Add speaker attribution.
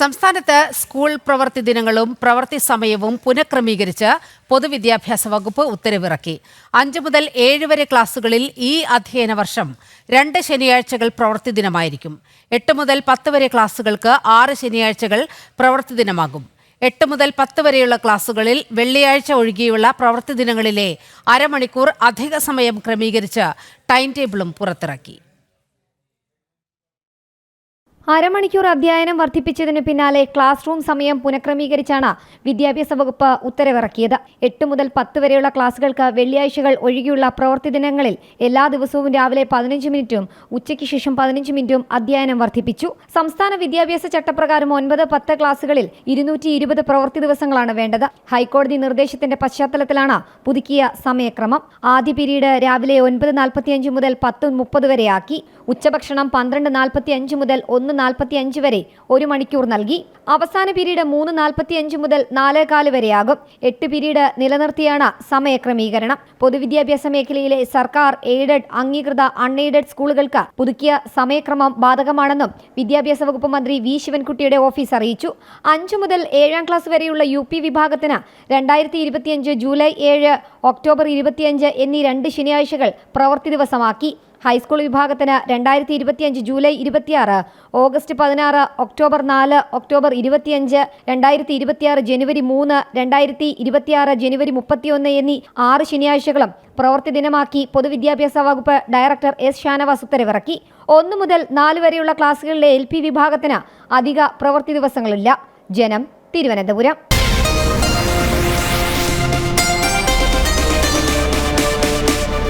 Speaker 1: സംസ്ഥാനത്ത് സ്കൂൾ പ്രവൃത്തി ദിനങ്ങളും പ്രവൃത്തി സമയവും പുനഃക്രമീകരിച്ച് പൊതുവിദ്യാഭ്യാസ വകുപ്പ് ഉത്തരവിറക്കി. അഞ്ച് മുതൽ ഏഴ് വരെ ക്ലാസുകളിൽ ഈ അധ്യയന വർഷം രണ്ട് ശനിയാഴ്ചകൾ പ്രവൃത്തി ദിനമായിരിക്കും. എട്ട് മുതൽ പത്ത് വരെ ക്ലാസുകൾക്ക് ആറ് ശനിയാഴ്ചകൾ പ്രവൃത്തി ദിനമാകും. എട്ട് മുതൽ പത്ത് വരെയുള്ള ക്ലാസുകളിൽ വെള്ളിയാഴ്ച ഒഴികെയുള്ള പ്രവൃത്തി ദിനങ്ങളിലെ അരമണിക്കൂർ അധിക സമയം ക്രമീകരിച്ച് ടൈം ടേബിളും പുറത്തിറക്കി.
Speaker 2: അരമണിക്കൂർ അധ്യയനം വർദ്ധിപ്പിച്ചതിന് പിന്നാലെ ക്ലാസ് റൂം സമയം പുനഃക്രമീകരിച്ചാണ് വിദ്യാഭ്യാസ വകുപ്പ് ഉത്തരവിറക്കിയത്. എട്ട് മുതൽ പത്ത് വരെയുള്ള ക്ലാസുകൾക്ക് വെള്ളിയാഴ്ചകൾ ഒഴികെയുള്ള പ്രവൃത്തി ദിനങ്ങളിൽ എല്ലാ ദിവസവും രാവിലെ പതിനഞ്ച് മിനിറ്റും ഉച്ചയ്ക്ക് ശേഷം പതിനഞ്ച് മിനിറ്റും അധ്യയനം വർദ്ധിപ്പിച്ചു. സംസ്ഥാന വിദ്യാഭ്യാസ ചട്ടപ്രകാരം ഒൻപത് പത്ത് ക്ലാസുകളിൽ ഇരുന്നൂറ്റി ഇരുപത് പ്രവൃത്തി ദിവസങ്ങളാണ് വേണ്ടത്. ഹൈക്കോടതി നിർദ്ദേശത്തിന്റെ പശ്ചാത്തലത്തിലാണ് പുതുക്കിയ സമയക്രമം. ആദ്യ പിരീഡ് രാവിലെ ഒൻപത് നാൽപ്പത്തിയഞ്ച് മുതൽ പത്ത് മുപ്പത് വരെയാക്കി. ഉച്ചഭക്ഷണം പന്ത്രണ്ട് നാൽപ്പത്തി അഞ്ച് മുതൽ ഒന്ന് നാൽപ്പത്തി അഞ്ച് വരെ ഒരു മണിക്കൂർ നൽകി. അവസാന പിരീഡ് മൂന്ന് നാൽപ്പത്തി അഞ്ച് മുതൽ നാലേകാൽ വരെയാകും. എട്ട് പിരീഡ് നിലനിർത്തിയാണ് സമയക്രമീകരണം. പൊതുവിദ്യാഭ്യാസ മേഖലയിലെ സർക്കാർ എയ്ഡഡ് അംഗീകൃത അൺഎയ്ഡഡ് സ്കൂളുകൾക്ക് പുതുക്കിയ സമയക്രമം ബാധകമാണെന്നും വിദ്യാഭ്യാസ വകുപ്പ് മന്ത്രി വി. ശിവൻകുട്ടിയുടെ ഓഫീസ് അറിയിച്ചു. അഞ്ചു മുതൽ ഏഴാം ക്ലാസ് വരെയുള്ള യു പി വിഭാഗത്തിന് രണ്ടായിരത്തി ഇരുപത്തിയഞ്ച് ജൂലൈ ഏഴ് ഒക്ടോബർ ഇരുപത്തിയഞ്ച് എന്നീ രണ്ട് ശനിയാഴ്ചകൾ പ്രവൃത്തി ദിവസമാക്കി. ഹൈസ്കൂൾ വിഭാഗത്തിന് രണ്ടായിരത്തി ഇരുപത്തിയഞ്ച് ജൂലൈ ഇരുപത്തിയാറ് ഓഗസ്റ്റ് പതിനാറ് ഒക്ടോബർ നാല് ഒക്ടോബർ ഇരുപത്തിയഞ്ച് രണ്ടായിരത്തി ഇരുപത്തിയാറ് ജനുവരി മൂന്ന് രണ്ടായിരത്തി ഇരുപത്തിയാറ് ജനുവരി മുപ്പത്തിയൊന്ന് എന്നീ ആറ് ശനിയാഴ്ചകളും പ്രവൃത്തി ദിനമാക്കി പൊതുവിദ്യാഭ്യാസ വകുപ്പ് ഡയറക്ടർ എസ് ഷാനവാസ് ഉത്തരവിറക്കി. ഒന്നു മുതൽ നാല് വരെയുള്ള ക്ലാസുകളിലെ എൽ വിഭാഗത്തിന് അധിക പ്രവൃത്തി ദിവസങ്ങളില്ല. ജനം തിരുവനന്തപുരം.